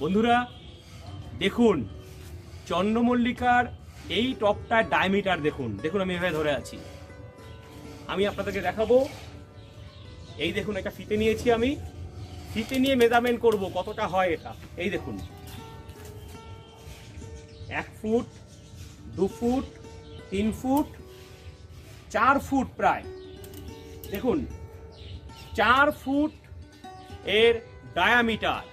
বন্ধুরা, দেখুন, চন্দ্রমল্লিকার এই টপটার ডায়মিটার দেখুন। দেখুন আমি এভাবে ধরে আছি। আমি আপনাদেরকে দেখাবো। এই দেখুন একটা ফিতে নিয়েছি আমি। ফিতে নিয়ে মেজারমেন্ট করব কতটা হয় এটা। এই দেখুন। এক ফুট, দু ফুট, তিন ফুট, চার ফুট প্রায়। দেখুন, চার ফুট এর ডায়ামিটার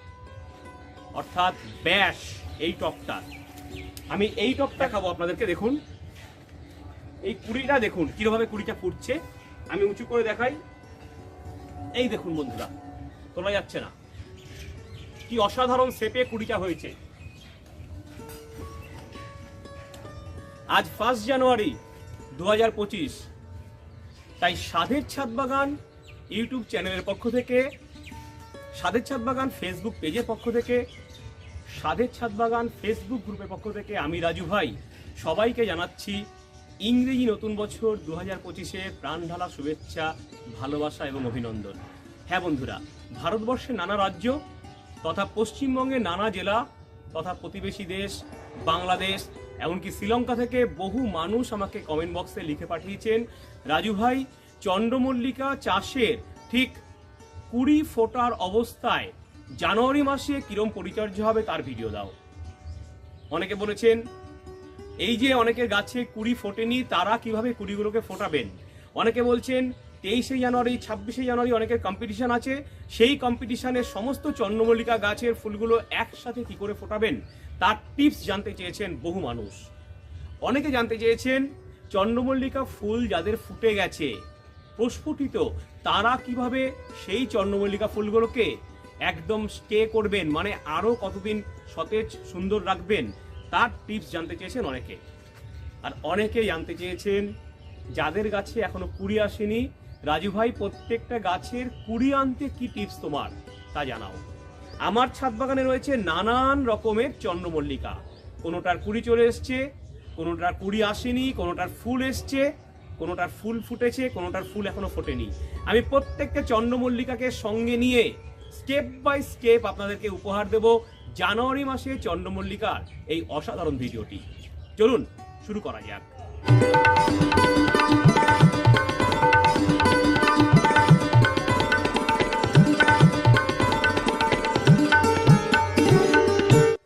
অর্থাৎ ব্যাস, এই টপটা। আমি এই টপটা খাব, আপনাদেরকে দেখুন। এই কুড়িটা দেখুন কীভাবে কুড়িটা ফুটছে। আমি উঁচু করে দেখাই। এই দেখুন বন্ধুরা তোলা যাচ্ছে না। কি অসাধারণ শেপে কুড়িটা হয়েছে। আজ ফার্স্ট জানুয়ারি দু হাজার পঁচিশ। তাই সাধের ছাদ বাগান ইউটিউব চ্যানেলের পক্ষ থেকে সাধের ছাদ বাগান ফেসবুক পেজের পক্ষ থেকে সাধের ছাদ বাগান ফেসবুক গ্রুপের পক্ষ থেকে আমি রাজু ভাই। সবাইকে জানাচ্ছি ইংরেজি নতুন বছর দু হাজার পঁচিশে প্রাণ ঢালা শুভেচ্ছা, ভালোবাসা এবং অভিনন্দন। হ্যাঁ বন্ধুরা, ভারতবর্ষের নানা রাজ্য তথা পশ্চিমবঙ্গের নানা জেলা তথা প্রতিবেশী দেশ, বাংলাদেশ, এমনকি শ্রীলঙ্কা থেকে বহু মানুষ আমাকে কমেন্ট বক্সে লিখে পাঠিয়েছেন। রাজু ভাই, চন্দ্রমল্লিকা চাষের ঠিক কুড়ি ফোটার অবস্থায় জানুয়ারি মাসে কিরম পরিচর্যা হবে তার ভিডিও দাও। অনেকে বলেছেন, এই যে অনেকের গাছে কুড়ি ফোটেনি, তারা কীভাবে কুড়িগুলোকে ফোটাবেন? অনেকে বলছেন, তেইশে জানুয়ারি, ছাব্বিশে জানুয়ারি অনেকের কম্পিটিশন আছে, সেই কম্পিটিশনের সমস্ত চন্দ্রমল্লিকা গাছের ফুলগুলো একসাথে কি করে ফোটাবেন? তার টিপস জানতে চেয়েছেন বহু মানুষ। অনেকে জানতে চেয়েছেন, চন্দ্রমল্লিকা ফুল যাদের ফুটে গেছে, প্রস্ফুটিত, তারা কীভাবে সেই চন্দ্রমল্লিকা ফুলগুলোকে একদম স্টে করবেন মানে আরও কতদিন সতেজ, সুন্দর রাখবেন, তার টিপস জানতে চেয়েছেন অনেকে। আর অনেকে জানতে চেয়েছেন, যাদের গাছে এখনও কুড়ি আসেনি, রাজু ভাই, প্রত্যেকটা গাছের কুড়ি আনতে কি টিপস তোমার? তা জানাও। আমার ছাদ বাগানে রয়েছে নানান রকমের চন্দ্রমল্লিকা। কোনোটার কুড়ি চলে এসছে, কোনোটার কুড়ি আসেনি, কোনোটার ফুল এসছে, কোনোটার ফুল ফুটেছে, কোনোটার ফুল এখনও ফোটেনি। আমি প্রত্যেকটা চন্দ্রমল্লিকাকে সঙ্গে নিয়ে স্টেপ বাই স্টেপ আপনাদেরকে উপহার দেব জানুয়ারি মাসে চন্দ্রমল্লিকার এই অসাধারণ ভিডিওটি। চলুন, শুরু করা যাক।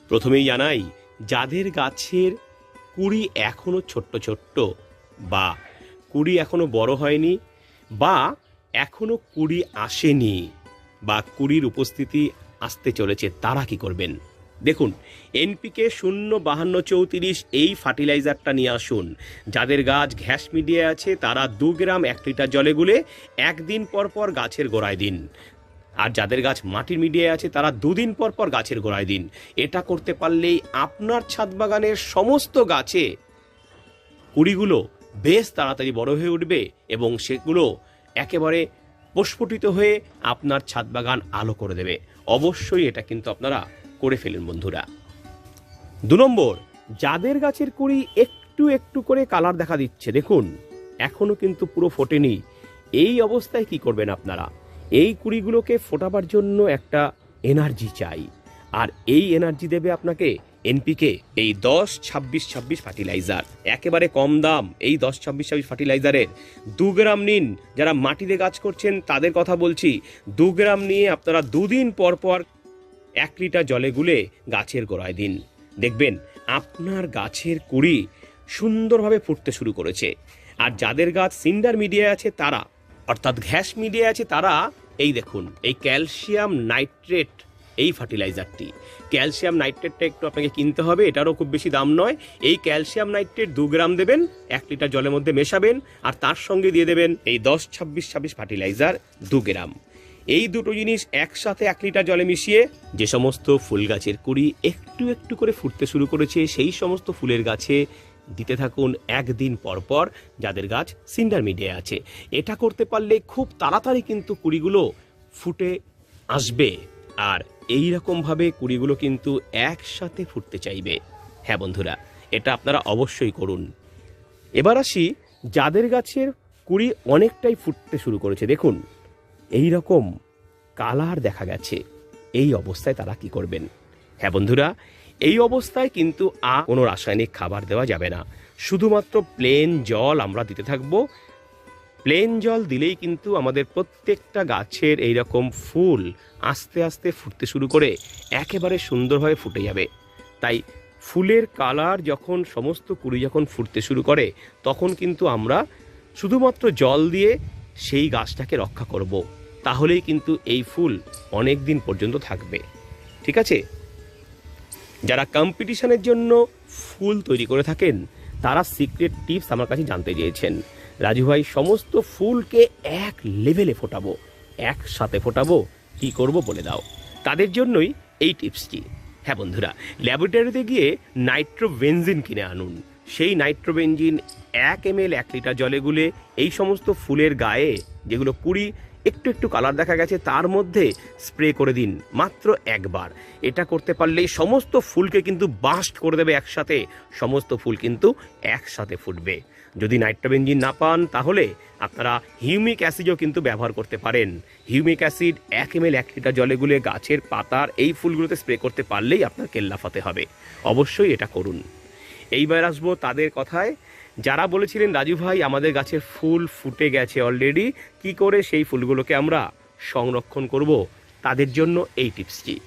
প্রথমেই জানাই, যাদের গাছের কুড়ি এখনও ছোট্ট ছোট্ট বা কুড়ি এখনও বড় হয়নি বা এখনও কুড়ি আসেনি বা কুড়ির উপস্থিতি আসতে চলেছে, তারা কি করবেন? দেখুন, এনপিকে শূন্য বাহান্ন চৌত্রিশ এই ফার্টিলাইজারটা নিয়ে আসুন। যাদের গাছ ঘ্যাস মিডিয়ে আছে, তারা দু গ্রাম এক লিটার জলে গুলে একদিন পর পর গাছের গোড়ায় দিন। আর যাদের গাছ মাটির মিডিয়ে আছে, তারা দুদিন পর পর গাছের গোড়ায় দিন। এটা করতে পারলেই আপনার ছাদ বাগানের সমস্ত গাছে কুড়িগুলো বেশ তাড়াতাড়ি বড় হয়ে উঠবে এবং সেগুলো একেবারে প্রস্ফুটিত হয়ে আপনার ছাদ বাগান আলো করে দেবে। অবশ্যই এটা কিন্তু আপনারা করে ফেলেন বন্ধুরা। দু নম্বর, যাদের গাছের কুড়ি একটু একটু করে কালার দেখা দিচ্ছে, দেখুন, এখনও কিন্তু পুরো ফোটেনি। এই অবস্থায় কি করবেন আপনারা? এই কুড়িগুলোকে ফোটাবার জন্য একটা এনার্জি চাই। আর এই এনার্জি দেবে আপনাকে এনপিকে এই দশ ছাব্বিশ ছাব্বিশ ফার্টিলাইজার। একেবারে কম দাম এই দশ ছাব্বিশ ছাব্বিশ ফার্টিলাইজারের। দু গ্রাম নিন, যারা মাটিতে গাছ করছেন তাদের কথা বলছি। দু গ্রাম নিয়ে আপনারা দুদিন পর পর এক লিটার জলে গুলে গাছের গোড়ায় দিন। দেখবেন আপনার গাছের কুড়ি সুন্দরভাবে ফুটতে শুরু করেছে। আর যাদের গাছ সিন্ডার মিডিয়ায় আছে তারা, অর্থাৎ ঘ্যাস মিডিয়ায় আছে তারা, এই দেখুন, এই ক্যালসিয়াম নাইট্রেট এই ফার্টিলাইজারটি। ক্যালসিয়াম নাইট্রেটটা একটু আপনাকে কিনতে হবে, এটারও খুব বেশি দাম নয়। এই ক্যালসিয়াম নাইট্রেট দু গ্রাম দেবেন, এক লিটার জলের মধ্যে মেশাবেন, আর তার সঙ্গে দিয়ে দেবেন এই দশ, ছাব্বিশ ছাব্বিশ ফার্টিলাইজার দু গ্রাম। এই দুটো জিনিস একসাথে এক লিটার জলে মিশিয়ে যে সমস্ত ফুল গাছের কুড়ি একটু একটু করে ফুটতে শুরু করেছে, সেই সমস্ত ফুলের গাছে দিতে থাকুন একদিন পর পর যাদের গাছ সিন্ডার মিডিয়া আছে। এটা করতে পারলে খুব তাড়াতাড়ি কিন্তু কুড়িগুলো ফুটে আসবে। আর এই রকমভাবে কুড়িগুলো কিন্তু একসাথে ফুটতে চাইবে। হ্যাঁ বন্ধুরা, এটা আপনারা অবশ্যই করুন। এবার আসি, যাদের গাছের কুড়ি অনেকটাই ফুটতে শুরু করেছে। দেখুন, এই রকম কালার দেখা গেছে। এই অবস্থায় তারা কি করবেন? হ্যাঁ বন্ধুরা, এই অবস্থায় কিন্তু আর কোনো রাসায়নিক খাবার দেওয়া যাবে না। শুধুমাত্র প্লেন জল আমরা দিতে থাকব। প্লেন জল দিলেই কিন্তু আমাদের প্রত্যেকটা গাছের এই রকম ফুল আস্তে আস্তে ফুটতে শুরু করে একেবারে সুন্দরভাবে ফুটে যাবে। তাই ফুলের কালার যখন সমস্ত কুড়ি যখন ফুটতে শুরু করে, তখন কিন্তু আমরা শুধুমাত্র জল দিয়ে সেই গাছটাকে রক্ষা করব। তাহলেই কিন্তু এই ফুল অনেক দিন পর্যন্ত থাকবে। ঠিক আছে? যারা কম্পিটিশনের জন্য ফুল তৈরি করে থাকেন, তারা সিক্রেট টিপস আমার কাছে জানতে চেয়েছেন। রাজু ভাই, সমস্ত ফুলকে এক লেভেলে ফোটাবো। একসাথে ফোটাবো, কি করব বলে দাও। তাদের জন্যই এই টিপসটি। হ্যাঁ বন্ধুরা, ল্যাবরেটরিতে গিয়ে নাইট্রোবেনজিন কিনে আনুন। সেই নাইট্রোবেনজিন এক এম এক লিটার জলে গুলে এই সমস্ত ফুলের গায়ে, যেগুলো কুড়ি একটু একটু কালার দেখা গেছে, তার মধ্যে স্প্রে করে দিন, মাত্র একবার। এটা করতে পারলেই সমস্ত ফুলকে কিন্তু বাস্ট করে দেবে একসাথে, সমস্ত ফুল কিন্তু একসাথে ফুটবে। যদি নাইট্রোবেনজিন না পান, তাহলে আপনারা হিউমিক অ্যাসিডও কিন্তু ব্যবহার করতে পারেন। হিউমিক অ্যাসিড এক এম এল এক লিটার জলে গুলে গাছের পাতার এই ফুলগুলোতে স্প্রে করতে পারলেই আপনার কেল্লাফাতে হবে। অবশ্যই এটা করুন। এইবার আসব তাদের কথায় যারা বলেছিলেন, রাজু ভাই, আমাদের গাছে ফুল ফুটে গেছে অলরেডি কি করে সেই ফুলগুলোকে আমরা সংরক্ষণ করব? তাদের জন্য এই টিপসটি।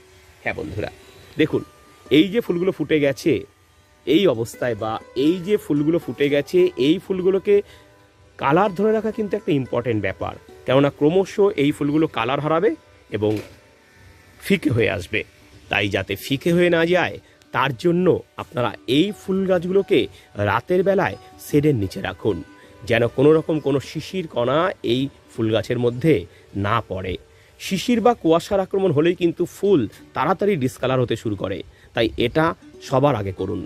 হ্যাঁ বন্ধুরা, দেখুন, এই যে ফুলগুলো ফুটে গেছে, এই অবস্থায় বা এই যে ফুলগুলো ফুটে গেছে, এই ফুলগুলোকে কালার ধরে রাখা কিন্তু একটা ইম্পর্টেন্ট ব্যাপার। কেননা ক্রমশ এই ফুলগুলো কালার হারাবে এবং ফিকে হয়ে আসবে। তাই যাতে ফিকে হয়ে না যায় তার জন্য আপনারা এই ফুল গাছগুলোকে রাতের বেলায় শেডের নিচে রাখুন, যেন কোনো রকম কোনো শিশির কণা এই ফুল গাছের মধ্যে না পড়ে। শিশির বা কুয়াশার আক্রমণ হলেই কিন্তু ফুল তাড়াতাড়ি ডিসকালার হতে শুরু করে, তাই এটা সবার আগে করুন।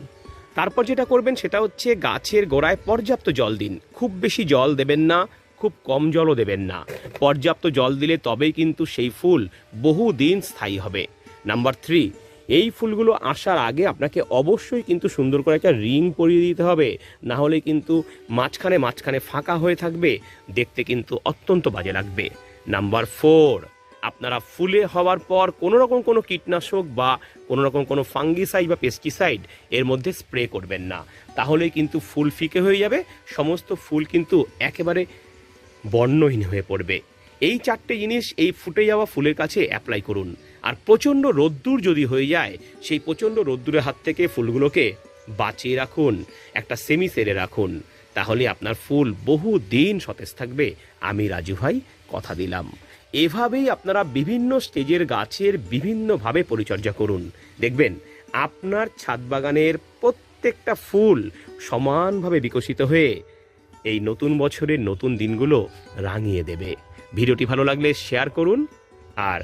তারপর যেটা করবেন সেটা হচ্ছে গাছের গোড়ায় পর্যাপ্ত জল দিন। খুব বেশি জল দেবেন না, খুব কম জলও দেবেন না। পর্যাপ্ত জল দিলে তবেই কিন্তু সেই ফুল বহু দিন স্থায়ী হবে। নাম্বার থ্রি এই ফুলগুলো আসার আগে আপনাকে অবশ্যই কিন্তু সুন্দর করে একটা রিং পরিয়ে দিতে হবে। না হলে কিন্তু মাঝখানে মাঝখানে ফাঁকা হয়ে থাকবে। দেখতে কিন্তু অত্যন্ত বাজে লাগবে। নাম্বার ফোর, আপনারা ফুলে হওয়ার পর কোনো রকম কোনো কীটনাশক বা কোনো রকম কোনো ফাঙ্গিসাইড বা পেস্টিসাইড এর মধ্যে স্প্রে করবেন না। তাহলে কিন্তু ফুল ফিকে হয়ে যাবে। সমস্ত ফুল কিন্তু একেবারে বর্ণহীন হয়ে পড়বে। এই চারটে জিনিস এই ফুটে যাওয়া ফুলের কাছে অ্যাপ্লাই করুন। আর প্রচণ্ড রোদ্দুর যদি হয়ে যায়, সেই প্রচণ্ড রোদ্দুরের হাত থেকে ফুলগুলোকে বাঁচিয়ে রাখুন, একটা সেমি সেরে রাখুন। তাহলে আপনার ফুল বহু দিন সতেজ থাকবে। আমি রাজু ভাই, কথা দিলাম। এভাবেই আপনারা বিভিন্ন স্টেজের গাছের বিভিন্নভাবে পরিচর্যা করুন। দেখবেন, আপনার ছাদ বাগানের প্রত্যেকটা ফুল সমানভাবে বিকশিত হয়ে এই নতুন বছরের নতুন দিনগুলো রাঙিয়ে দেবে। ভিডিওটি ভালো লাগলে শেয়ার করুন আর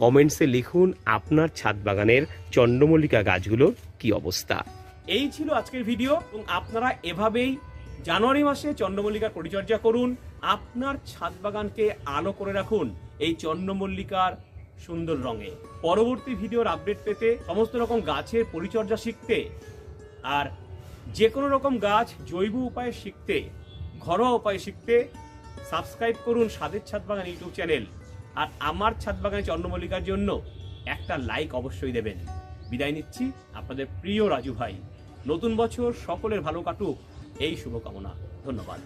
কমেন্টসে লিখুন আপনার ছাদ বাগানের চন্দ্রমল্লিকা গাছগুলোর কি অবস্থা। এই ছিল আজকের ভিডিও এবং আপনারা এভাবেই জানুয়ারি মাসে চন্দ্রমল্লিকার পরিচর্যা করুন, আপনার ছাদ বাগানকে আলো করে রাখুন এই চন্দ্রমল্লিকার সুন্দর রঙে। পরবর্তী ভিডিওর আপডেট পেতে সমস্ত রকম গাছের পরিচর্যা শিখতে আর যে কোনো রকম গাছ জৈব উপায়ে শিখতে, ঘরোয়া উপায়ে শিখতে সাবস্ক্রাইব করুন স্বাদের ছাদ বাগান ইউটিউব চ্যানেল। আর আমার ছাদ বাগানে চন্দ্রমল্লিকার জন্য একটা লাইক অবশ্যই দেবেন। বিদায় নিচ্ছি আপনাদের প্রিয় রাজু ভাই। নতুন বছর সকলের ভালো কাটুক, এই শুভকামনা। ধন্যবাদ।